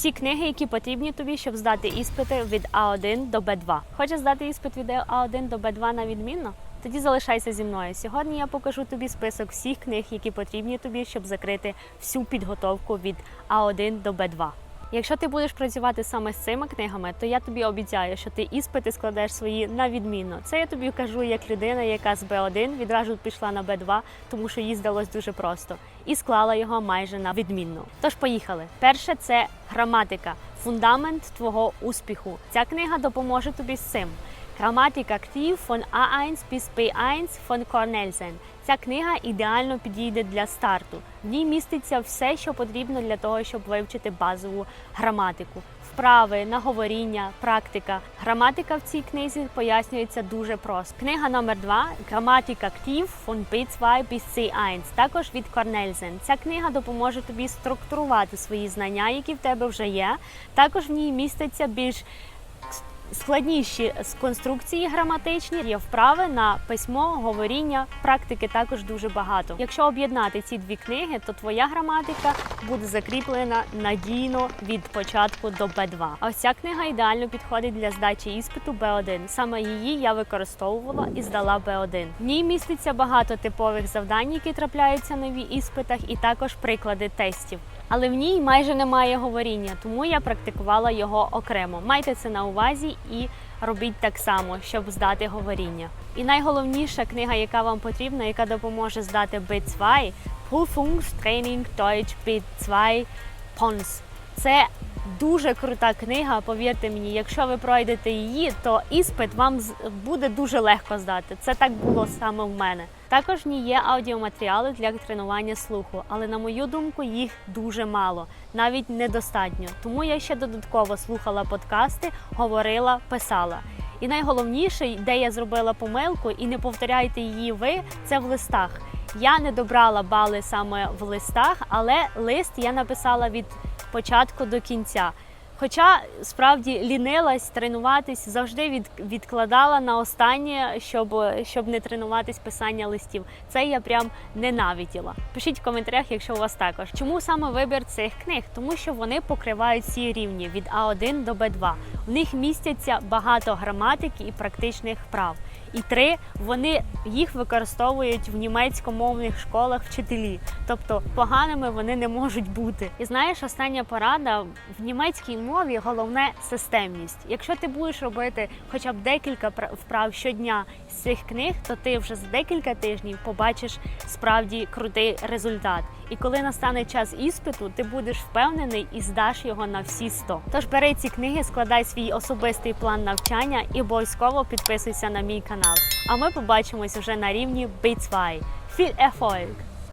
всі книги, які потрібні тобі, щоб здати іспити від А1 до Б2. Хочеш здати іспит від А1 до Б2 на відмінно? Тоді залишайся зі мною. Сьогодні я покажу тобі список всіх книг, які потрібні тобі, щоб закрити всю підготовку від А1 до Б2. Якщо ти будеш працювати саме з цими книгами, то я тобі обіцяю, що ти іспити складеш свої на відмінно. Це я тобі кажу як людина, яка з Б1 відразу пішла на Б2, тому що їй здалось дуже просто, і склала його майже на відмінно. Тож поїхали. Перше це граматика, фундамент твого успіху. Ця книга допоможе тобі з цим. Граматик актив von A1 bis B1 von Cornelsen. Ця книга ідеально підійде для старту. В ній міститься все, що потрібно для того, щоб вивчити базову граматику. Вправи, наговоріння, практика. Граматика в цій книзі пояснюється дуже просто. Книга номер 2 Граматик актив von B2 bis C1, також від Cornelsen. Ця книга допоможе тобі структурувати свої знання, які в тебе вже є. Також в ній міститься більш складніші з конструкції граматичні, є вправи на письмо, говоріння, практики також дуже багато. Якщо об'єднати ці дві книги, то твоя граматика буде закріплена надійно від початку до Б2. А ось ця книга ідеально підходить для здачі іспиту Б1. Саме її я використовувала і здала Б1. В ній міститься багато типових завдань, які трапляються на іспитах, і також приклади тестів. Але в ній майже немає говоріння, тому я практикувала його окремо. Майте це на увазі і робіть так само, щоб здати говоріння. І найголовніша книга, яка вам потрібна, яка допоможе здати B2 Prüfungstraining Deutsch B2 Pons. Це дуже крута книга. Повірте мені, якщо ви пройдете її, то іспит вам буде дуже легко здати. Це так було саме в мене. Також в ній є аудіоматеріали для тренування слуху, але на мою думку, їх дуже мало, навіть недостатньо. Тому я ще додатково слухала подкасти, говорила, писала. І найголовніше, де я зробила помилку, і не повторяйте її ви, це в листах. Я не добрала бали саме в листах, але лист я написала від початку до кінця. Хоча справді лінилась тренуватись, завжди від, відкладала на останнє, щоб, щоб не тренуватись писання листів. Це я прям ненавиділа. Пишіть в коментарях, якщо у вас також. Чому саме вибір цих книг? Тому що вони покривають всі рівні від А1 до Б2. В них містяться багато граматики і практичних вправ. І три вони їх використовують в німецькомовних школах вчителі, тобто поганими вони не можуть бути. І знаєш, остання порада в німецькій мові головне системність. Якщо ти будеш робити хоча б декілька вправ щодня з цих книг, то ти вже за декілька тижнів побачиш справді крутий результат. І коли настане час іспиту, ти будеш впевнений і здаш його на всі 100. Тож бери ці книги, складай свій особистий план навчання і обов'язково підписуйся на мій канал. А ми побачимось вже на рівні B2. Viel!